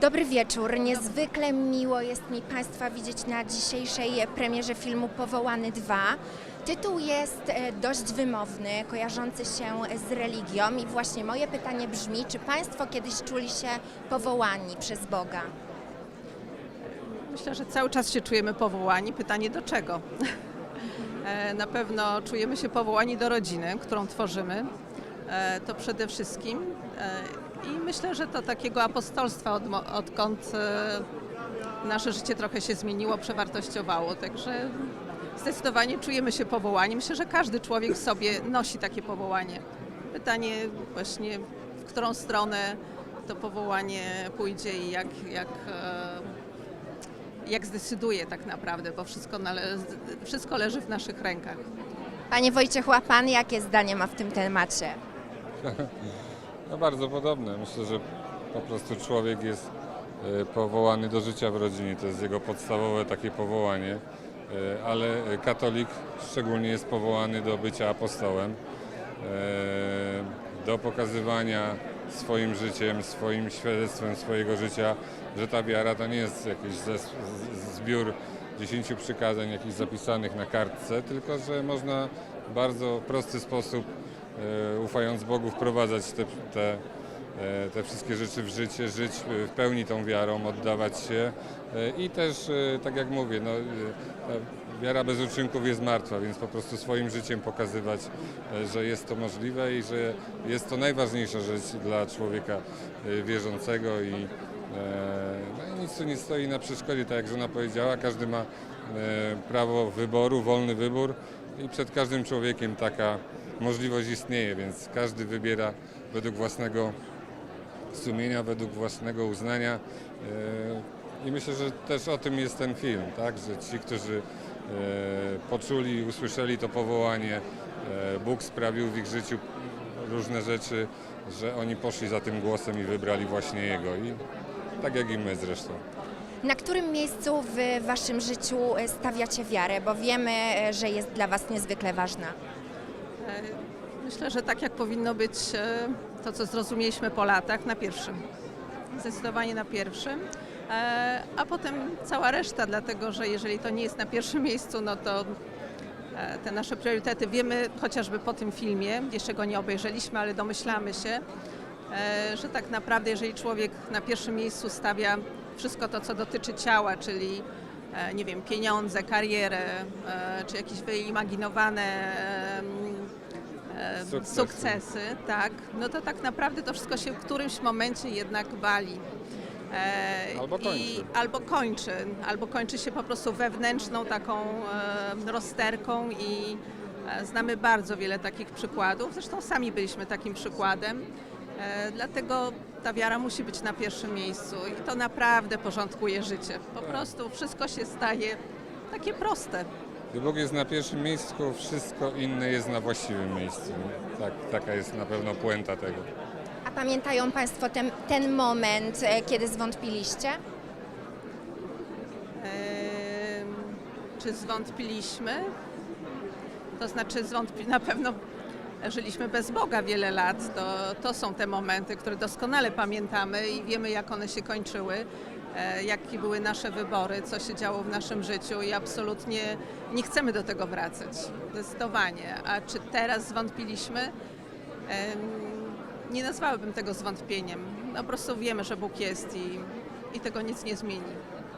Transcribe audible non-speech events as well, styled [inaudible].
Dobry wieczór. Niezwykle miło jest mi Państwa widzieć na dzisiejszej premierze filmu Powołany 2. Tytuł jest e, dość wymowny, kojarzący się z religią i właśnie moje pytanie brzmi, czy Państwo kiedyś czuli się powołani przez Boga? Myślę, że cały czas się czujemy powołani. Pytanie do czego? E, Na pewno czujemy się powołani do rodziny, którą tworzymy. E, To przede wszystkim. I myślę, że to takiego apostolstwa, od, odkąd e, nasze życie trochę się zmieniło, przewartościowało. Także zdecydowanie czujemy się powołani. Myślę, że każdy człowiek w sobie nosi takie powołanie. Pytanie właśnie, w którą stronę to powołanie pójdzie i jak, jak e, jak zdecyduje tak naprawdę, bo wszystko, nale- wszystko leży w naszych rękach. Panie Wojciechu, a Pan jakie zdanie ma w tym temacie? [laughs] No bardzo podobne. Myślę, że po prostu człowiek jest e, powołany do życia w rodzinie. To jest jego podstawowe takie powołanie. E, Ale katolik szczególnie jest powołany do bycia apostołem, e, do pokazywania swoim życiem, swoim świadectwem swojego życia, że ta wiara to nie jest jakiś zbiór dziesięciu przykazań jakichś zapisanych na kartce, tylko że można w bardzo prosty sposób ufając Bogu, wprowadzać te, te, e, te wszystkie rzeczy w życie, żyć e, w pełni tą wiarą, oddawać się. E, i też, e, tak jak mówię, no, e, wiara bez uczynków jest martwa, więc po prostu swoim życiem pokazywać, e, że jest to możliwe i że jest to najważniejsza rzecz dla człowieka e, wierzącego i, e, no nic tu nie stoi na przeszkodzie, tak jak żona powiedziała, każdy ma e, prawo wyboru, wolny wybór i przed każdym człowiekiem taka możliwość istnieje, więc każdy wybiera według własnego sumienia, według własnego uznania. E, I myślę, że też o tym jest ten film, tak? że ci, którzy e, poczuli, usłyszeli to powołanie, e, Bóg sprawił w ich życiu różne rzeczy, że oni poszli za tym głosem i wybrali właśnie Jego. I tak jak i my zresztą. Na którym miejscu w Waszym życiu stawiacie wiarę? Bo wiemy, że jest dla Was niezwykle ważna. E, Myślę, że tak jak powinno być e, to, co zrozumieliśmy po latach, na pierwszym. Zdecydowanie na pierwszym. E, A potem cała reszta, dlatego że jeżeli to nie jest na pierwszym miejscu, no to te nasze priorytety wiemy chociażby po tym filmie, jeszcze go nie obejrzeliśmy, ale domyślamy się, że tak naprawdę jeżeli człowiek na pierwszym miejscu stawia wszystko to, co dotyczy ciała, czyli nie wiem, pieniądze, karierę, czy jakieś wyimaginowane Sukcesy. sukcesy, tak, no to tak naprawdę to wszystko się w którymś momencie jednak wali. E, Albo I, kończy. albo kończy, albo kończy się po prostu wewnętrzną taką e, rozterką i e, znamy bardzo wiele takich przykładów. Zresztą sami byliśmy takim przykładem. E, dlatego ta wiara musi być na pierwszym miejscu i to naprawdę porządkuje życie. Po prostu wszystko się staje takie proste. Gdy Bóg jest na pierwszym miejscu, wszystko inne jest na właściwym miejscu. Tak, taka jest na pewno puenta tego. A pamiętają Państwo ten, ten moment, e, kiedy zwątpiliście? Em, Czy zwątpiliśmy? To znaczy zwątpi na pewno żyliśmy bez Boga wiele lat. To, to są te momenty, które doskonale pamiętamy i wiemy, jak one się kończyły, jakie były nasze wybory, co się działo w naszym życiu i absolutnie nie chcemy do tego wracać. Zdecydowanie. A czy teraz zwątpiliśmy? Nie nazwałabym tego zwątpieniem. No, po prostu wiemy, że Bóg jest i, i tego nic nie zmieni.